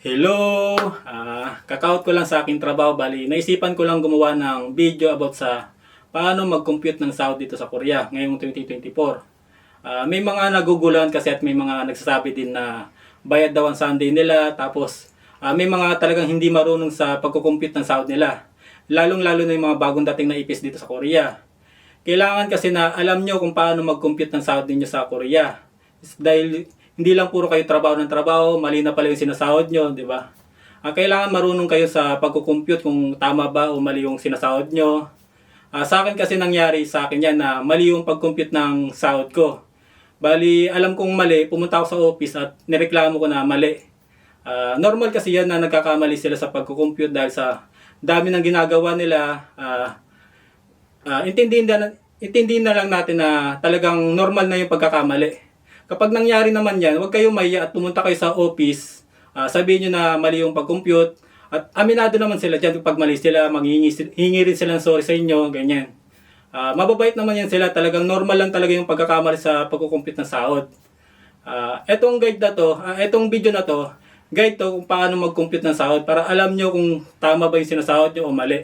Hello! Ah, kakaut ko lang sa aking trabaho. Bali, naisipan ko lang gumawa ng video about sa paano mag-compute ng sahod dito sa Korea ngayong 2024. Ah, may mga nagugulan kasi at may mga nagsasabi din na bayad daw ang Sunday nila. Tapos, ah, may mga talagang hindi marunong sa pagkukompute ng sahod nila. Lalong-lalo na yung mga bagong dating na ipis dito sa Korea. Kailangan kasi na alam nyo kung paano mag-compute ng sahod ninyo sa Korea. Dahil hindi lang puro kayo trabaho ng trabaho, mali na pala yung sinasahod nyo, di ba? Ah, kailangan marunong kayo sa pagkukompute kung tama ba o mali yung sinasahod nyo. Ah, sa akin kasi nangyari sa akin yan na mali yung pag-compute ng sahod ko. Bali, alam kong mali, pumunta ako sa office at nireklamo ko na mali. Ah, normal kasi yan na nagkakamali sila sa pagkukompute dahil sa dami ng ginagawa nila. Ah, Ah, intindihin na intindihin na lang natin na talagang normal na yung pagkakamali. Kapag nangyari naman yan, huwag kayong mahiya at pumunta kayo sa office. Ah, sabihin nyo na mali yung pag-compute. At aminado naman sila dyan kapag mali sila, maghingi sil- hingi rin sila ng sorry sa inyo, ganyan. Ah, mababait naman yan sila, talagang normal lang talaga yung pagkakamali sa pagkukumpute ng sahod. Ah, etong guide na to, ah, etong video na to, guide to kung paano mag-compute ng sahod para alam nyo kung tama ba yung sinasahod nyo o mali.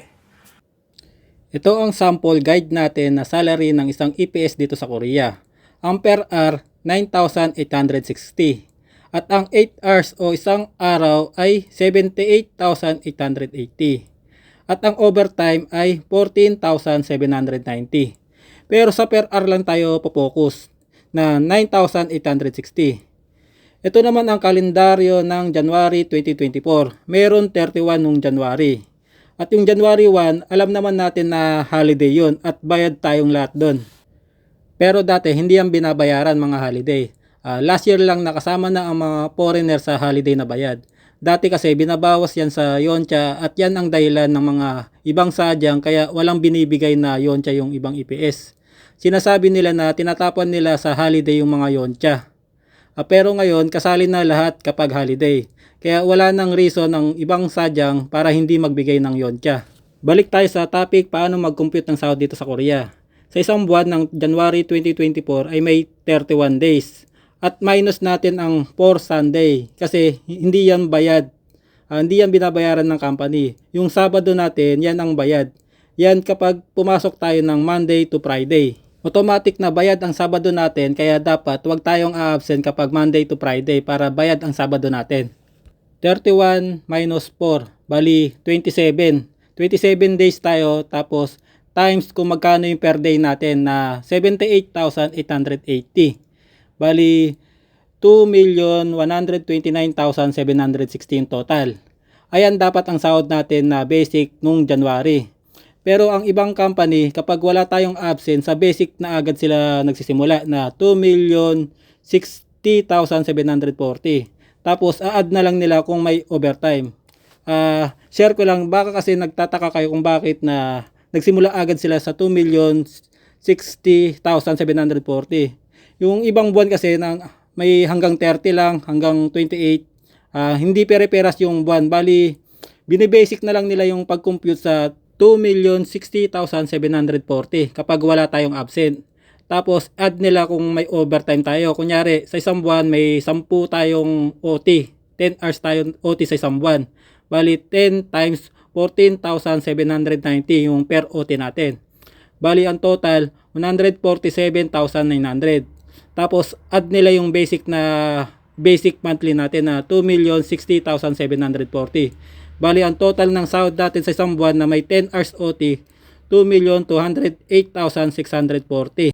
Ito ang sample guide natin na salary ng isang EPS dito sa Korea. Ang per hour, 9,860. At ang 8 hours o isang araw ay 78,880. At ang overtime ay 14,790. Pero sa per hour lang tayo popokus na 9,860. Ito naman ang kalendaryo ng January 2024. Meron 31 nung January. At yung January 1, alam naman natin na holiday yun at bayad tayong lahat doon. Pero dati hindi yan binabayaran mga holiday. Ah, last year lang nakasama na ang mga foreigner sa holiday na bayad. Dati kasi binabawas yan sa yoncha at yan ang dahilan ng mga ibang sadyang kaya walang binibigay na yoncha yung ibang IPS. Sinasabi nila na tinatapan nila sa holiday yung mga yoncha. Ah, pero ngayon, kasali na lahat kapag holiday. Kaya wala nang reason ng ibang sadyang para hindi magbigay ng yoncha. Balik tayo sa topic paano mag-compute ng sahod dito sa Korea. Sa isang buwan ng January 2024 ay may 31 days. At minus natin ang 4 Sunday kasi hindi yan bayad. Ah, hindi yan binabayaran ng company. Yung Sabado natin, yan ang bayad. Yan kapag pumasok tayo ng Monday to Friday. Automatic na bayad ang Sabado natin kaya dapat wag tayong a-absent kapag Monday to Friday para bayad ang Sabado natin. 31 minus 4, bali 27. 27 days tayo tapos times kung magkano yung per day natin na 78,880. Bali 2,129,716 total. Ayan dapat ang sahod natin na basic nung January. Pero ang ibang company, kapag wala tayong absent, sa basic na agad sila nagsisimula na 2,060,740. Tapos, a-add na lang nila kung may overtime. Ah, share ko lang, baka kasi nagtataka kayo kung bakit na nagsimula agad sila sa 2,060,740. Yung ibang buwan kasi nang may hanggang 30 lang, hanggang 28. Ah, hindi pere-peras yung buwan. Bali, binibasic na lang nila yung pag-compute sa 2,060,740 kapag wala tayong absent. Tapos, add nila kung may overtime tayo. Kunyari, sa isang buwan, may 10 tayong OT. 10 hours tayo OT sa isang buwan. Bali, 10 times 14,790 yung per OT natin. Bali, ang total, 147,900. Tapos, add nila yung basic na basic monthly natin na 2,060,740. Bali, ang total ng sahod natin sa isang buwan na may 10 hours OT, 2,208,640.